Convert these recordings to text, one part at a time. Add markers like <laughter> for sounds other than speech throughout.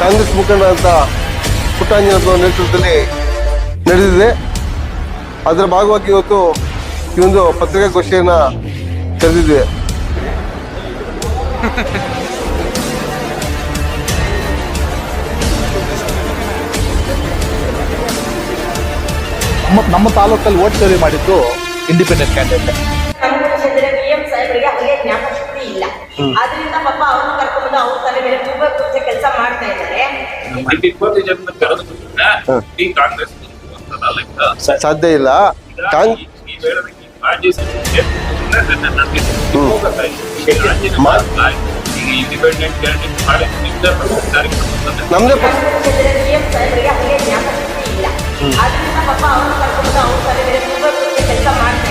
ಕಾಂಗ್ರೆಸ್ ಮುಖಂಡ ಅಂತ ಪುಟ್ಟಾಂಜನಪ್ಪ ನೇತೃತ್ವದಲ್ಲಿ ನಡೆದಿದೆ. ಅದರ ಭಾಗವಾಗಿ ಇವತ್ತು ಈ ಒಂದು ಪತ್ರಿಕಾಗೋಷ್ಠಿಯನ್ನ ಕರೆದಿದೆ. ನಮ್ಮ ನಮ್ಮ ತಾಲೂಕಲ್ಲಿ ಓಟ್ ಚೋರಿ ಮಾಡಿದ್ದು ಇಂಡಿಪೆಂಡೆಂಟ್ ಕ್ಯಾಂಡಿಡೇಟ್ ಆದ್ರಿಂದ ಪಾಪ ಅವ್ರನ್ನ ಕರ್ಕೊಂಡು ಅವ್ರ ತಲೆ ಮೇಲೆ ತುಂಬಾ ಕುರ್ಚೆ ಕೆಲಸ ಮಾಡ್ತಾ ಇದ್ದಾರೆ. ಇಪ್ಪತ್ತು ಜನ ಕರೆದು ಈ ಕಾಂಗ್ರೆಸ್. ಸಾಧ್ಯ ಇಲ್ಲ. ನಮ್ದೇ ಆದ್ರಿಂದ ಪಾಪ ಅವ್ರನ್ನ ಕರ್ಕೊಂಡು ಅವ್ರ ತಲೆ ಮೇಲೆ ತುಂಬಾ ಕುರ್ಚೆ ಕೆಲಸ ಮಾಡ್ತಾ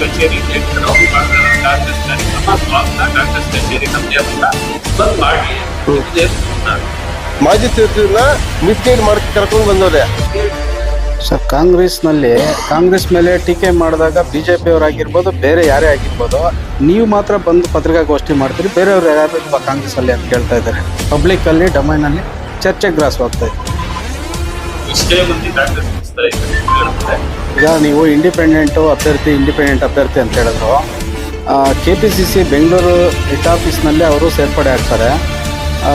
ಕಚೇರಿ ನಾವು ಕಾಂಗ್ರೆಸ್ ಕಾಂಗ್ರೆಸ್ ಕಚೇರಿ ನಮ್ದೇ ಬಂದ್ ಮಾಡಿ ಮಾಜಿ ಸಚಿವರನ್ನ ಮಿಸ್ಗೈಡ್ ಮಾಡಿ ಕರ್ಕೊಂಡು ಬಂದವ್ರೆ. ಸರ್ ಕಾಂಗ್ರೆಸ್ನಲ್ಲಿ ಕಾಂಗ್ರೆಸ್ ಮೇಲೆ ಟೀಕೆ ಮಾಡಿದಾಗ ಬಿ ಜೆ ಪಿಯವರಾಗಿರ್ಬೋದು ಬೇರೆ ಯಾರೇ ಆಗಿರ್ಬೋದು ನೀವು ಮಾತ್ರ ಬಂದು ಪತ್ರಿಕಾಗೋಷ್ಠಿ ಮಾಡ್ತೀರಿ ಬೇರೆಯವ್ರು ಯಾರು ಕಾಂಗ್ರೆಸ್ ಅಲ್ಲಿ ಅಂತ ಕೇಳ್ತಾ ಇದ್ದಾರೆ. ಪಬ್ಲಿಕ್ ಅಲ್ಲಿ ಡೊಮೈನ್ ಅಲ್ಲಿ ಚರ್ಚೆ ಗ್ರಾಸವಾಗ್ತಾ ಇದೆ. ಇಷ್ಟೇ ಈಗ ನೀವು ಇಂಡಿಪೆಂಡೆಂಟು ಅಭ್ಯರ್ಥಿ ಇಂಡಿಪೆಂಡೆಂಟ್ ಅಭ್ಯರ್ಥಿ ಅಂತ ಹೇಳಿದ್ರು. K P C C Bengaluru head ಆಫೀಸ್ನಲ್ಲಿ ಅವರು ಸೇರ್ಪಡೆ ಆಗ್ತಾರೆ.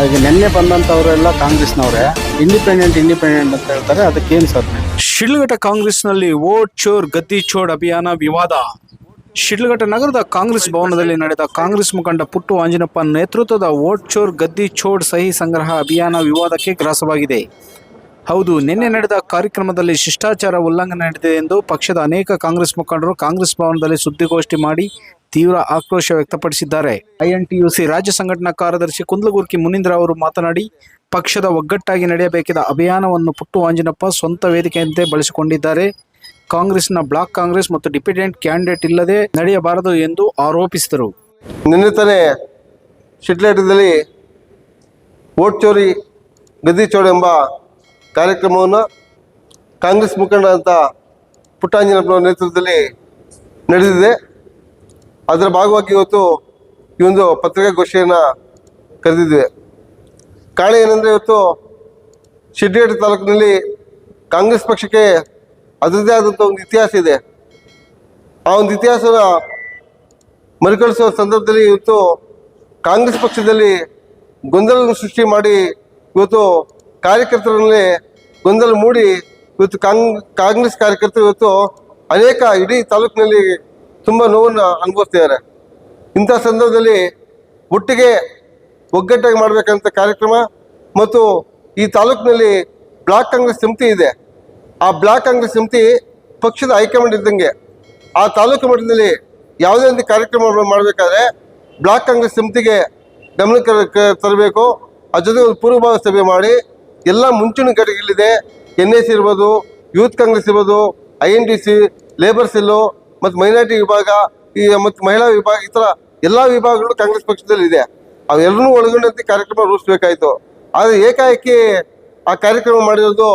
ಈಗ ನಿನ್ನೆ ಬಂದಂಥವರೆಲ್ಲ ಕಾಂಗ್ರೆಸ್ನವರೇ. ಇಂಡಿಪೆಂಡೆಂಟ್ ಇಂಡಿಪೆಂಡೆಂಟ್ ಅಂತ ಹೇಳ್ತಾರೆ ಅದಕ್ಕೇನು ಸರ್ ಶಿಡ್ಲಘಟ್ಟ ಕಾಂಗ್ರೆಸ್ನಲ್ಲಿ ವೋಟ್ ಚೋರ್, ಗದ್ದಿ ಚೋಡ್ ಅಭಿಯಾನ ವಿವಾದ. ಶಿಡ್ಲಘಟ್ಟ ನಗರದ ಕಾಂಗ್ರೆಸ್ ಭವನದಲ್ಲಿ ನಡೆದ ಕಾಂಗ್ರೆಸ್ ಮುಖಂಡ ಪುಟ್ಟು ಆಂಜನಪ್ಪ ನೇತೃತ್ವದ ವೋಟ್ ಚೋರ್, ಗದ್ದಿ ಚೋಡ್ ಸಹಿ ಸಂಗ್ರಹ ಅಭಿಯಾನ ವಿವಾದಕ್ಕೆ ಗ್ರಾಸವಾಗಿದೆ. ಹೌದು, ನಿನ್ನೆ ನಡೆದ ಕಾರ್ಯಕ್ರಮದಲ್ಲಿ ಶಿಷ್ಟಾಚಾರ ಉಲ್ಲಂಘನೆ ನಡೆದಿದೆ ಎಂದು ಪಕ್ಷದ ಅನೇಕ ಕಾಂಗ್ರೆಸ್ ಮುಖಂಡರು ಕಾಂಗ್ರೆಸ್ ಭವನದಲ್ಲಿ ಸುದ್ದಿಗೋಷ್ಠಿ ಮಾಡಿ ತೀವ್ರ ಆಕ್ರೋಶ ವ್ಯಕ್ತಪಡಿಸಿದ್ದಾರೆ. ಐಎನ್ಟಿಯುಸಿ ರಾಜ್ಯ ಸಂಘಟನಾ ಕಾರ್ಯದರ್ಶಿ ಕುಂದಲಗುರ್ಕಿ ಮುನೀಂದ್ರ ಅವರು ಮಾತನಾಡಿ, ಪಕ್ಷದ ಒಗ್ಗಟ್ಟಾಗಿ ನಡೆಯಬೇಕಿದ್ದ ಅಭಿಯಾನವನ್ನು ಪುಟ್ಟು ಆಂಜಿನಪ್ಪ ಸ್ವಂತ ವೇದಿಕೆಯಂತೆ ಬಳಸಿಕೊಂಡಿದ್ದಾರೆ. ಕಾಂಗ್ರೆಸ್ನ ಬ್ಲಾಕ್ ಕಾಂಗ್ರೆಸ್ ಮತ್ತು ಡಿಪೆಂಡೆಂಟ್ ಕ್ಯಾಂಡಿಡೇಟ್ ಇಲ್ಲದೆ ನಡೆಯಬಾರದು ಎಂದು ಆರೋಪಿಸಿದರು. ನಿನ್ನೆ ತಾನೇ ಶಿಟ್ಲೇಟದಲ್ಲಿ ಓಟ್ ಚೋರಿ ಗದ್ದಿ ಚೋರಿ ಎಂಬ ಕಾರ್ಯಕ್ರಮವನ್ನು ಕಾಂಗ್ರೆಸ್ ಮುಖಂಡ ಅಂತ ಪುಟ್ಟಾಂಜನಪ್ಪನವರ ನೇತೃತ್ವದಲ್ಲಿ ನಡೆದಿದೆ. ಅದರ ಭಾಗವಾಗಿ ಇವತ್ತು ಈ ಒಂದು ಪತ್ರಿಕಾಗೋಷ್ಠಿಯನ್ನು ಕರೆದಿದ್ವಿ ಕಾರಣ ಏನಂದರೆ ಇವತ್ತು ಶಿಡ್ಡೇಟ್ ತಾಲೂಕಿನಲ್ಲಿ ಕಾಂಗ್ರೆಸ್ ಪಕ್ಷಕ್ಕೆ ಅದರದ್ದೇ ಆದಂಥ ಒಂದು ಇತಿಹಾಸ ಇದೆ. ಆ ಒಂದು ಇತಿಹಾಸನ ಮರುಕಳಿಸುವ ಸಂದರ್ಭದಲ್ಲಿ ಇವತ್ತು ಕಾಂಗ್ರೆಸ್ ಪಕ್ಷದಲ್ಲಿ ಗೊಂದಲವನ್ನು ಸೃಷ್ಟಿ ಮಾಡಿ ಇವತ್ತು ಕಾರ್ಯಕರ್ತರಲ್ಲಿ ಗೊಂದಲ ಮೂಡಿ ಇವತ್ತು ಕಾಂಗ್, ಕಾಂಗ್ರೆಸ್ ಕಾರ್ಯಕರ್ತರು ಇವತ್ತು ಅನೇಕ ಇಡೀ ತಾಲೂಕಿನಲ್ಲಿ ತುಂಬ ನೋವನ್ನು ಅನುಭವಿಸ್ತಿದ್ದಾರೆ. ಇಂಥ ಸಂದರ್ಭದಲ್ಲಿ ಒಟ್ಟಿಗೆ ಒಗ್ಗಟ್ಟಾಗಿ ಮಾಡಬೇಕಂತ ಕಾರ್ಯಕ್ರಮ ಮತ್ತು ಈ ತಾಲೂಕಿನಲ್ಲಿ ಬ್ಲಾಕ್ ಕಾಂಗ್ರೆಸ್ ಸಮಿತಿ ಇದೆ. ಆ ಬ್ಲಾಕ್ ಕಾಂಗ್ರೆಸ್ ಸಮಿತಿ ಪಕ್ಷದ ಹೈಕಮಾಂಡ್ ಇದ್ದಂಗೆ ಆ ತಾಲೂಕು ಮಟ್ಟದಲ್ಲಿ ಯಾವುದೇ ಒಂದು ಕಾರ್ಯಕ್ರಮ ಮಾಡಬೇಕಾದ್ರೆ ಬ್ಲಾಕ್ ಕಾಂಗ್ರೆಸ್ ಸಮಿತಿಗೆ ಗಮನ ತರಬೇಕು. ಅದ್ರ ಜೊತೆ ಒಂದು ಪೂರ್ವಭಾವಿ ಸಭೆ ಮಾಡಿ ಎಲ್ಲ ಮುಂಚೂಣಿ ಘಟಕಗಳಿದೆ ಎನ್ ಎಸ್ ಇರ್ಬೋದು ಯೂತ್ ಕಾಂಗ್ರೆಸ್ ಇರ್ಬೋದು I N D C labour cell ಮತ್ತು ಮೈನಾರಿಟಿ ವಿಭಾಗ, ಈ ಮತ್ತು ಮಹಿಳಾ ವಿಭಾಗ, ಈ ಥರ ಎಲ್ಲ ವಿಭಾಗಗಳು ಕಾಂಗ್ರೆಸ್ ಪಕ್ಷದಲ್ಲಿ ಇದೆ ಅವೆಲ್ಲರೂ ಒಳಗೊಂಡಂತೆ ಕಾರ್ಯಕ್ರಮ ರೂಪಿಸಬೇಕಾಯಿತು. ಆದರೆ ಏಕಾಏಕಿ ಆ ಕಾರ್ಯಕ್ರಮ ಮಾಡಿರೋದು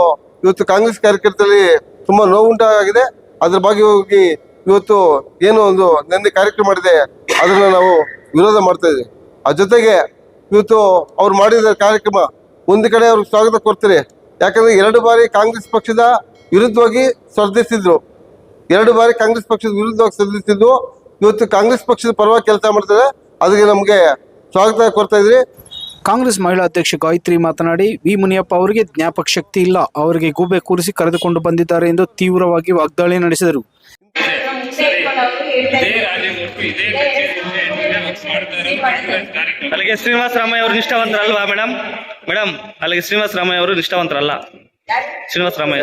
ಇವತ್ತು ಕಾಂಗ್ರೆಸ್ ಕಾರ್ಯಕರ್ತರಲ್ಲಿ ತುಂಬ ನೋವುಂಟಾಗಿದೆ. ಅದ್ರ ಬಗ್ಗೆ ಹೋಗಿ ಇವತ್ತು ಏನು ಒಂದು ನಿನ್ನೆ ಕಾರ್ಯಕ್ರಮ ಮಾಡಿದೆ. ಅದನ್ನು ನಾವು ವಿರೋಧ ಮಾಡ್ತಾ ಇದ್ದೀವಿ. ಆ ಜೊತೆಗೆ ಇವತ್ತು ಅವ್ರು ಮಾಡಿದ ಕಾರ್ಯಕ್ರಮ ಒಂದು ಕಡೆ ಅವ್ರಿಗೆ ಸ್ವಾಗತ ಕೊಡ್ತೀರಿ. ಯಾಕಂದ್ರೆ ಎರಡು ಬಾರಿ ಕಾಂಗ್ರೆಸ್ ಪಕ್ಷದ ವಿರುದ್ಧವಾಗಿ ಸ್ಪರ್ಧಿಸಿದ್ರು. ಎರಡು ಬಾರಿ ಕಾಂಗ್ರೆಸ್ ಪಕ್ಷದ ವಿರುದ್ಧವಾಗಿ ಸ್ಪರ್ಧಿಸಿದ್ರು. ಇವತ್ತು ಕಾಂಗ್ರೆಸ್ ಪಕ್ಷದ ಪರವಾಗಿ ಕೆಲಸ ಮಾಡ್ತಾರೆ. ಅದಕ್ಕೆ ನಮಗೆ ಸ್ವಾಗತ ಕೊಡ್ತಾ ಇದ್ರಿ. ಕಾಂಗ್ರೆಸ್ ಮಹಿಳಾ ಅಧ್ಯಕ್ಷ ಗಾಯತ್ರಿ ಮಾತನಾಡಿ ವಿ ಮುನಿಯಪ್ಪ ಅವರಿಗೆ ಜ್ಞಾಪಕ ಶಕ್ತಿ ಇಲ್ಲ. ಅವರಿಗೆ ಗೂಬೆ ಕೂರಿಸಿ ಕರೆದುಕೊಂಡು ಬಂದಿದ್ದಾರೆ ಎಂದು ತೀವ್ರವಾಗಿ ವಾಗ್ದಾಳಿ ನಡೆಸಿದರು. ಅಲ್ಲಿಗೆ ಶ್ರೀನಿವಾಸ ರಾಮಯ್ಯ ಅವರು ನಿಷ್ಠಾವಂತರಲ್ವಾ ಮೇಡಮ್ ಮೇಡಮ್ ಅಲ್ಲಿಗೆ ಶ್ರೀನಿವಾಸ ರಾಮಯ್ಯ ಅವರು ನಿಷ್ಠಾವಂತರಲ್ಲ? ಶ್ರೀನಿವಾಸ ರಾಮಯ್ಯ.